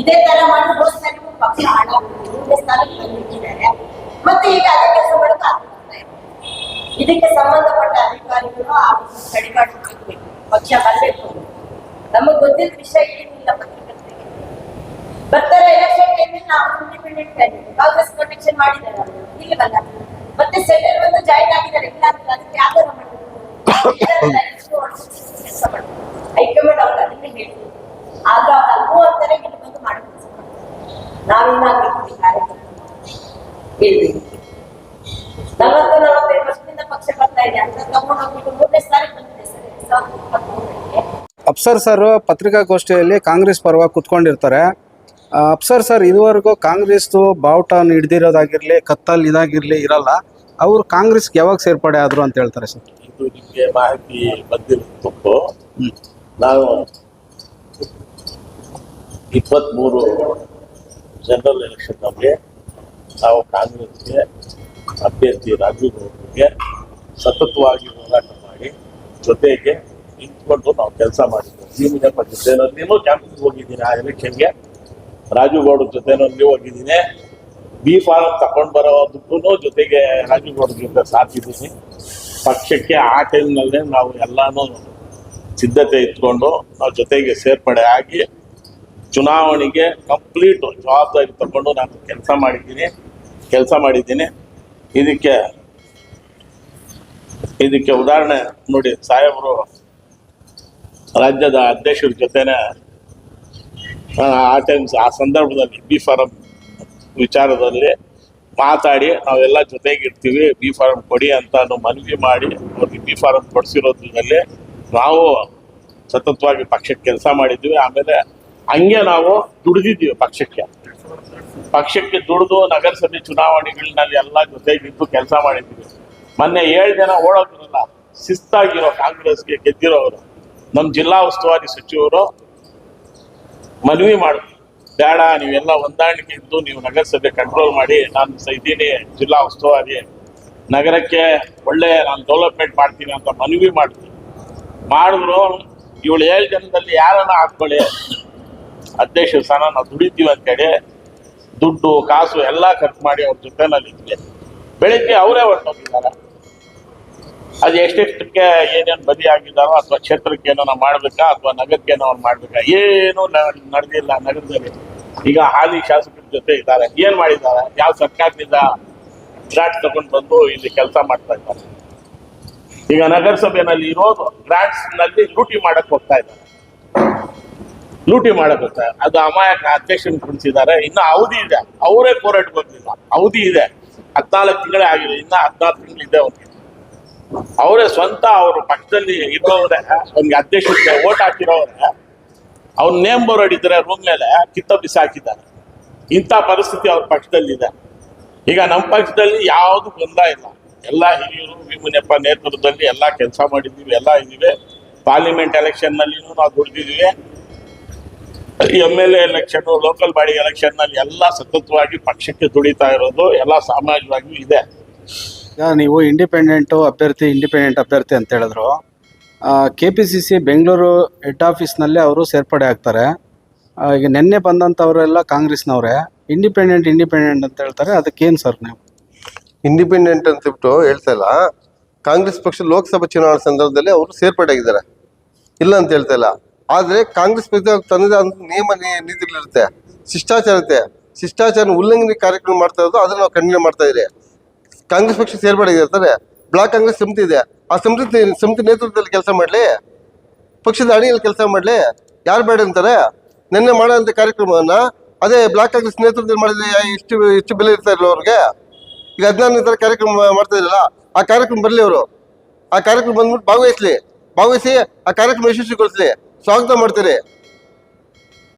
ಇದೇ ತರ ಮಾಡಿ ಹೋದ ಸಾರಿಗೂ ಪಕ್ಷ ಹಾಳಾಗ್ಬಿಟ್ಟು ಮುಂದೆ ಸ್ಥಾನಕ್ಕೆ ಬಂದ್ಬಿಟ್ಟಿದ್ದಾರೆ. ಮತ್ತೆ ಈಗ ಅದೇ ಕೆಲಸ ಮಾಡಕ್ಕೆ ಆಗ್ತಾ ಇದೆ ಇದಕ್ಕೆ ಸಂಬಂಧಪಟ್ಟ ಅಧಿಕಾರಿಗಳು ಆ ಕಡಿವಾಣ ಹಾಕ್ಬೇಕು ಪಕ್ಷ ಬರಬೇಕು ನಮಗ್ ಗೊತ್ತಿದ್ದ ವಿಷಯ ಏನಿಲ್ಲ ಪತ್ರಕರ್ತರಿಗೆ. ಬರ್ತಾರೆ ಎಲೆಕ್ಷನ್ ಟೈಮಲ್ಲಿ ನಾವು ಇಂಡಿಪೆಂಡೆಂಟ್ ಕ್ಯಾಂಡಿಡೇಟ್ ಕಾಂಗ್ರೆಸ್ ಪ್ರೊಟೆಕ್ಷನ್ ಮಾಡಿದ್ದಾರೆ ಅವರು. ಇಲ್ಲಿ ಬಂದ. ಮತ್ತೆ ಸೆಂಟರ್ ಬಂದು ಜಾಯಿನ್ ಆಗಿದ್ದಾರೆ. ಇಲ್ಲ ಅಂದ್ರೆ ಅದಕ್ಕೆ ಯಾವ್ದಾರ ಕೆಲಸ <coughs> ಮಾಡ್ತಾರೆ ಹೈಕಮಾಂಡ್ ಅವ್ರು ಅದನ್ನೇ ಹೇಳಿದ್ರು ಆಗ ಅವ್ರು ಅಲ್ವೋ ಅಂತಾರೆ ಇಲ್ಲಿ ಬಂದು ಮಾಡೋ ಕೆಲಸ ಮಾಡ್ತಾರೆ ನಾವೇನಾಗಬೇಕು ಈ ಕಾರ್ಯಕ್ರಮ ಹೇಳ್ಬೇಕು ನಲವತ್ತು ನಲವತ್ತೈದು ವರ್ಷದಿಂದ ಪಕ್ಷ ಬರ್ತಾ ಇದೆ. ಅಂತ ತಗೊಂಡೋಗ್ಬಿಟ್ಟು ಮೂರನೇ ಸಾರಿ ಬಂದಿದೆ. ಸರ್ ಎರಡ್ ಸಾವಿರದ ಇಪ್ಪತ್ಮೂರರಲ್ಲಿ ಅಪ್ಸರ್ ಸರ್ ಪತ್ರಿಕಾಗೋಷ್ಠಿಯಲ್ಲಿ ಕಾಂಗ್ರೆಸ್ ಪರವಾಗಿ ಕುತ್ಕೊಂಡಿರ್ತಾರೆ. ಅಪ್ಸರ್ ಸರ್ ಇದುವರೆಗೂ ಕಾಂಗ್ರೆಸ್ದು ಬಾವುಟ ಹಿಡ್ದಿರೋದಾಗಿರಲಿ ಕತ್ತಲ್ ಇದಾಗಿರ್ಲಿ ಇರಲ್ಲ. ಅವರು ಕಾಂಗ್ರೆಸ್ಗೆ ಯಾವಾಗ ಸೇರ್ಪಡೆ ಆದ್ರು ಅಂತ ಹೇಳ್ತಾರೆ ಸರ್? ಇದು ನಿಮಗೆ ಮಾಹಿತಿ ಬಂದಿರೋದು ತಪ್ಪು. ನಾನು ಇಪ್ಪತ್ತ್ಮೂರು ಜನರಲ್ ಎಲೆಕ್ಷನ್ನಲ್ಲಿ ನಾವು ಕಾಂಗ್ರೆಸ್ಗೆ ಅಭ್ಯರ್ಥಿ ರಾಜು ಗೌಡ್ರಿಗೆ ಸತತವಾಗಿ ಹೋರಾಟ ಮಾಡಿ ಜೊತೆಗೆ ನಿಂತ್ಕೊಂಡು ನಾವು ಕೆಲಸ ಮಾಡಿದ್ವಿ. ಜೀವನಪ್ಪ ಜೊತೆನಲ್ಲಿನೂ ಕ್ಯಾಂಪಿಗೆ ಹೋಗಿದ್ದೀನಿ ಆ ಎಲೆಕ್ಷನ್ಗೆ ರಾಜು ಗೌಡ್ರ ಜೊತೆನಲ್ಲಿ ಹೋಗಿದ್ದೀನಿ ಬಿ ಫಾರಂ ತಗೊಂಡು ಬರೋದಕ್ಕೂ ಜೊತೆಗೆ ರಾಜು ಗೌಡ್ರ ಜೊತೆ ಸಾಕಿದ್ದೀನಿ ಪಕ್ಷಕ್ಕೆ ಆ ಟೈಮ್ನಲ್ಲೇ ನಾವು ಎಲ್ಲಾನು ಸಿದ್ಧತೆ ಇಟ್ಕೊಂಡು ನಾವು ಜೊತೆಗೆ ಸೇರ್ಪಡೆ ಆಗಿ ಚುನಾವಣೆಗೆ ಕಂಪ್ಲೀಟ್ ಜವಾಬ್ದಾರಿ ತಗೊಂಡು ನಾನು ಕೆಲಸ ಮಾಡಿದ್ದೀನಿ ಕೆಲಸ ಮಾಡಿದ್ದೀನಿ. ಇದಕ್ಕೆ ಇದಕ್ಕೆ ಉದಾಹರಣೆ ನೋಡಿ ಸಾಹೇಬರು ರಾಜ್ಯದ ಅಧ್ಯಕ್ಷರ ಜೊತೆನೆ ಆ, ಟೈಮ್ ಆ ಸಂದರ್ಭದಲ್ಲಿ ಬಿ ಫಾರಂ ವಿಚಾರದಲ್ಲಿ ಮಾತಾಡಿ ನಾವೆಲ್ಲ ಜೊತೆಗಿರ್ತೀವಿ ಬಿ ಫಾರಂ ಕೊಡಿ ಅಂತ ನಾವು ಮನವಿ ಮಾಡಿ ಅವ್ರಿಗೆ ಬಿ ಫಾರಂ ಕೊಡಿಸಿರೋದ್ರಲ್ಲಿ ನಾವು ಸತತವಾಗಿ ಪಕ್ಷಕ್ಕೆ ಕೆಲಸ ಮಾಡಿದ್ವಿ. ಆಮೇಲೆ ಹಂಗೆ ನಾವು ದುಡಿದಿದ್ದೀವಿ ಪಕ್ಷಕ್ಕೆ. ಪಕ್ಷಕ್ಕೆ ದುಡಿದು ನಗರಸಭೆ ಚುನಾವಣೆಗಳಲ್ಲಿ ಎಲ್ಲ ಜೊತೆಗಿದ್ದು ಕೆಲಸ ಮಾಡಿದ್ದೀವಿ. ಮೊನ್ನೆ ಏಳು ಜನ ಓಡೋದ್ರಲ್ಲ ಶಿಸ್ತಾಗಿರೋ ಕಾಂಗ್ರೆಸ್ಗೆ ಗೆದ್ದಿರೋರು. ನಮ್ಮ ಜಿಲ್ಲಾ ಉಸ್ತುವಾರಿ ಸಚಿವರು ಮನವಿ ಮಾಡಿದ್ರು, ಬೇಡ, ನೀವೆಲ್ಲ ಹೊಂದಾಣಿಕೆ ಇದ್ದು ನೀವು ನಗರಸಭೆ ಕಂಟ್ರೋಲ್ ಮಾಡಿ, ನಾನು ಸೈದೀನಿ ಜಿಲ್ಲಾ ಉಸ್ತುವಾರಿ. ನಗರಕ್ಕೆ ಒಳ್ಳೆ ನಾನು ಡೆವಲಪ್ಮೆಂಟ್ ಮಾಡ್ತೀನಿ ಅಂತ ಮನವಿ ಮಾಡ್ತೀನಿ ಮಾಡಿದ್ರು, ಇವಳು ಏಳು ಜನದಲ್ಲಿ ಯಾರನ್ನ ಹಾಕ್ಕೊಳ್ಳಿ? ಅಧ್ಯಕ್ಷ ಸ್ಥಾನ ನಾವು ದುಡಿತೀವಿ ಅಂತೇಳಿ ದುಡ್ಡು, ಕಾಸು ಎಲ್ಲ ಖರ್ಚು ಮಾಡಿ ಅವ್ರ ಜೊತೆನಲ್ಲಿ ಇದ್ವಿ ಬೆಳಿಗ್ಗೆ ಅವರೇ ಹೊರಟೋಗಿದ್ದಾರೆ. ಅದು ಎಷ್ಟೆಷ್ಟಕ್ಕೆ ಏನೇನು ಬದಿ ಆಗಿದ್ದಾರೋ ಅಥವಾ ಕ್ಷೇತ್ರಕ್ಕೆ ಏನೋ ಮಾಡ್ಬೇಕಾ ಅಥವಾ ನಗರಕ್ಕೆ ಏನೋ ಅವ್ರು ಮಾಡ್ಬೇಕಾ ಏನು ನಡೆದಿಲ್ಲ ನಗರದಲ್ಲಿ. ಈಗ ಹಾಲಿ ಶಾಸಕರ ಜೊತೆ ಇದ್ದಾರೆ. ಏನ್ ಮಾಡಿದ್ದಾರೆ? ಯಾವ ಸರ್ಕಾರದಿಂದ ಗ್ರಾಂಟ್ ತಗೊಂಡು ಬಂದು ಇಲ್ಲಿ ಕೆಲಸ ಮಾಡ್ತಾ ಇದ್ದಾರೆ. ಈಗ ನಗರಸಭೆನಲ್ಲಿ ಇರೋದು ಗ್ರಾಟ್ಸ್ನಲ್ಲಿ ಲೂಟಿ ಮಾಡಕ್ ಹೋಗ್ತಾ ಇದ್ದಾರೆ. ಲೂಟಿ ಮಾಡಬೇಕು. ಅದು ಅಮಾಯಕ ಅಧ್ಯಕ್ಷನ್ ಕುಣಿಸಿದ್ದಾರೆ ಇನ್ನು ಅವಧಿ ಇದೆ. ಅವರೇ ಕೋರ್ಟ್ ಬಂದಿಲ್ಲ. ಅವಧಿ ಇದೆ. ಹದಿನಾಲ್ಕು ತಿಂಗಳೇ ಆಗಿದೆ. ಇನ್ನ ಹದಿನಾರು ತಿಂಗಳು ಇದೆ ಅವ್ರಿಗೆ ಅವರೇ ಸ್ವಂತ ಅವ್ರ ಪಕ್ಷದಲ್ಲಿ ಇರೋವ್ರೆ ಅವ್ನಿಗೆ ಅಧ್ಯಕ್ಷರಿಗೆ ಓಟ್ ಹಾಕಿರೋವ್ರೆ ಅವ್ರ ನೇಮ್ ಬೋರ್ಡ್ ರೂಮ್ ಮೇಲೆ ಕಿತ್ತ ಬಿಸಾಕಿದ್ದಾರೆ ಇಂಥ ಪರಿಸ್ಥಿತಿ ಅವ್ರ ಪಕ್ಷದಲ್ಲಿ ಇದೆ. ಈಗ ನಮ್ಮ ಪಕ್ಷದಲ್ಲಿ ಯಾವುದು ಗೊಂದಲ ಇಲ್ಲ. ಎಲ್ಲ ಹಿರಿಯರು ವಿಮುನಪ್ಪ ನೇತೃತ್ವದಲ್ಲಿ ಎಲ್ಲ ಕೆಲಸ ಮಾಡಿದ್ದೀವಿ. ಎಲ್ಲ ಇದ್ದೀವಿ. ಪಾರ್ಲಿಮೆಂಟ್ ಎಲೆಕ್ಷನ್ನಲ್ಲಿ ನಾವು ದುಡಿದಿದ್ದೀವಿ. M L A election local body ಎಲೆಕ್ಷನ್ನಲ್ಲಿ ಎಲ್ಲ ಸತತವಾಗಿ ಪಕ್ಷಕ್ಕೆ ದುಡಿತಾ ಇರೋದು ಎಲ್ಲ ಸಾಮಾಜಿಕವಾಗಿ ಇದೆ. ಈಗ ನೀವು ಇಂಡಿಪೆಂಡೆಂಟು ಅಭ್ಯರ್ಥಿ ಇಂಡಿಪೆಂಡೆಂಟ್ ಅಭ್ಯರ್ಥಿ ಅಂತ ಹೇಳಿದ್ರು. K P C C Bengaluru head ಆಫೀಸ್ನಲ್ಲಿ ಅವರು ಸೇರ್ಪಡೆ ಆಗ್ತಾರೆ. ಈಗ ನಿನ್ನೆ ಬಂದಂಥವರೆಲ್ಲ ಕಾಂಗ್ರೆಸ್ನವರೇ. ಇಂಡಿಪೆಂಡೆಂಟ್ ಇಂಡಿಪೆಂಡೆಂಟ್ ಅಂತ ಹೇಳ್ತಾರೆ. ಅದಕ್ಕೇನು ಸರ್ ನೀವು? ಇಂಡಿಪೆಂಡೆಂಟ್ ಅಂತ ಬಿಟ್ಟು ಹೇಳ್ತಾ ಇಲ್ಲ. ಕಾಂಗ್ರೆಸ್ ಪಕ್ಷ ಲೋಕಸಭಾ ಚುನಾವಣೆ ಸಂದರ್ಭದಲ್ಲಿ ಅವರು ಸೇರ್ಪಡೆ ಆಗಿದ್ದಾರೆ. ಇಲ್ಲ ಅಂತ ಹೇಳ್ತಾ ಇಲ್ಲ. ಆದ್ರೆ ಕಾಂಗ್ರೆಸ್ ಪಕ್ಷದ ತನ್ನದೇ ಆದ ನಿಯಮ ನೀತಿಗಳಿರುತ್ತೆ ಶಿಷ್ಟಾಚಾರ ಇರುತ್ತೆ. ಶಿಷ್ಟಾಚಾರ ಉಲ್ಲಂಘನೆ ಕಾರ್ಯಕ್ರಮ ಮಾಡ್ತಾ ಇರೋದು ಅದನ್ನು ನಾವು ಖಂಡನೆ ಮಾಡ್ತಾ ಇದ್ದೀವಿ ಕಾಂಗ್ರೆಸ್ ಪಕ್ಷ ಸೇರ್ಪಡೆ ಅಂತಾರೆ. ಬ್ಲಾಕ್ ಕಾಂಗ್ರೆಸ್ ಸಮಿತಿ ಇದೆ. ಆ ಸಮಿತಿ ಸಮಿತಿ ನೇತೃತ್ವದಲ್ಲಿ ಕೆಲಸ ಮಾಡಲಿ. ಪಕ್ಷದ ಅಡಿಯಲ್ಲಿ ಕೆಲಸ ಮಾಡಲಿ. ಯಾರು ಬೇಡ ಅಂತಾರೆ? ನಿನ್ನೆ ಮಾಡೋಂಥ ಕಾರ್ಯಕ್ರಮವನ್ನು ಅದೇ ಬ್ಲಾಕ್ ಕಾಂಗ್ರೆಸ್ ನೇತೃತ್ವದಲ್ಲಿ ಮಾಡಿದ್ರೆ ಇಷ್ಟು ಇಷ್ಟು ಬೆಲೆ ಇರ್ತಾ ಇರಲಿಲ್ಲ ಅವ್ರಿಗೆ? ಈಗ ಹದಿನಾರನೇ ಥರ ಕಾರ್ಯಕ್ರಮ ಮಾಡ್ತಾ ಇದ್ರಲ್ಲ, ಆ ಕಾರ್ಯಕ್ರಮ ಬರಲಿ ಅವರು. ಆ ಕಾರ್ಯಕ್ರಮ ಬಂದ್ಬಿಟ್ಟು ಭಾಗವಹಿಸಲಿ. ಭಾಗವಹಿಸಿ ಆ ಕಾರ್ಯಕ್ರಮ ಯಶಸ್ವಿಗೊಳಿಸ್ಲಿ. ಸ್ವಾಗತ ಮಾಡ್ತೀರಿ.